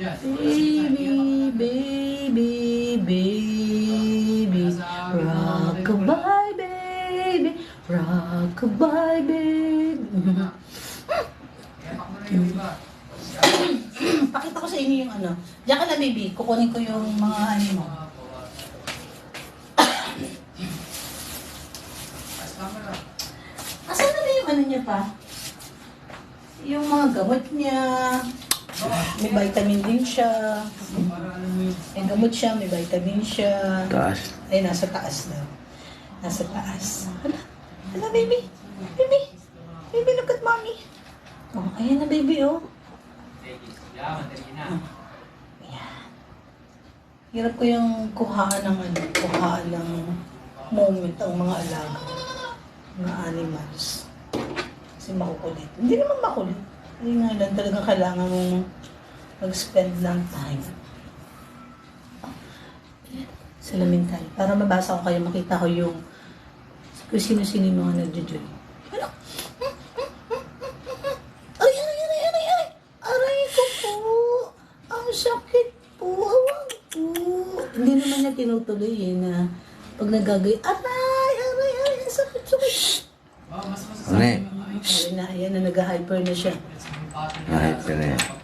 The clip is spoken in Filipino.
Baby, baby, baby, rockabye, baby, rockabye, baby. Pakita ko sa inyo yung ano. Diyan ka na, baby. Kukunin ko yung mga ano mo. Asan na ba yung ano niya pa? Yung mga gamot niya. May vitamin din siya. May gamot siya, may vitamin siya. Taas. Ay, nasa taas na. Nasa taas. Hala, hala, baby. Baby. Baby, look at mommy. Oh, ayan na, baby, oh. Ayan. Hirap ko yung kuhaan ng ano, kuhaan ng moment ang mga alaga. Mga animals. Kasi makukulit. Hindi naman makulit. Hindi nga lang talaga kailangan mong mag-spend ng time. Salamin tayo. Para mabasa ko kayo, makita ko yung kung sino-sino yung mga nagjo-joy. Ano? Ay, ay, ay, ay, ay! Aray ko po! Ang sakit po! Awang po! Hindi naman niya tinutuloy eh na pag nagagay, aray, aray, aray, sakit, sakit. Ano eh? Aray na, ayan na, nag-hyper na siya. Ka na yan.